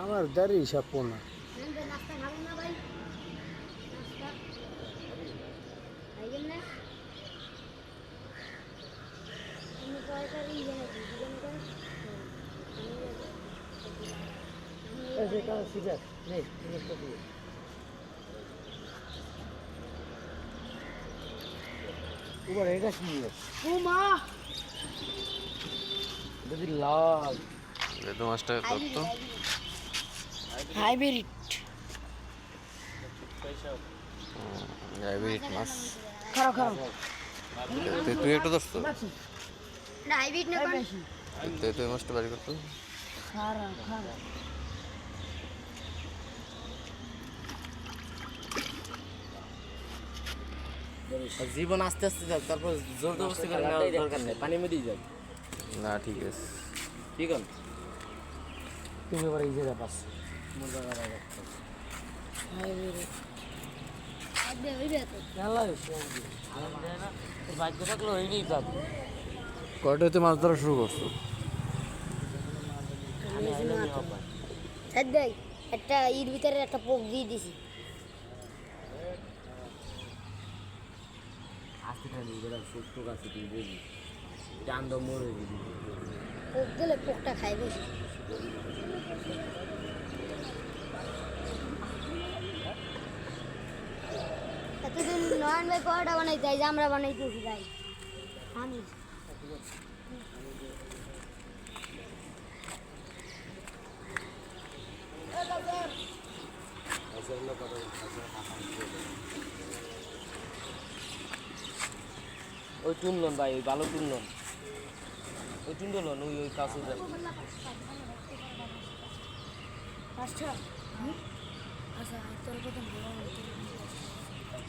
আমার দাঁড়ি হিসাব না। নাস্তা খাবেন না ভাই। নাস্তা। খাইবেন না আমি তরকারি জেনে দিবেন কেন এবার এটা কি? ও মা! যদি লাল? লেদু মাছটা কত হাইব্রিড। হাইব্রিড মাছ। খারাপ খারাপ। তুই তুই একটু দোস্ত? না হাইব্রিড না কোন? তুই তুই মাছটা বাড়ি করতো খারাপ খারাপ। জীবন আস্তে আস্তে যাক তারপর জোর জবরদস্তি করে নেওয়ার দরকার নেই পানি মেরেই যাক। না ঠিক আছে। ঠিক আছে তুমি এবার এই জায়গা খেলা ভাগ্য থাকলে মাছ ধরা শুরু করছ? দেখ একটা ইর ভিতরে একটা পোক দিয়ে দিছি পোক দিলে পোকটা খাইবে। এতদিন নয়ন ভাই কয়টা বানাইতে যে আমরা বানাইতেছি ভাই। আমি। ওই টুনলন ভাই ওই ভালো টুনলন ওই টুনলন ওই ওই কাছে আচ্ছা আচ্ছা তোর কথা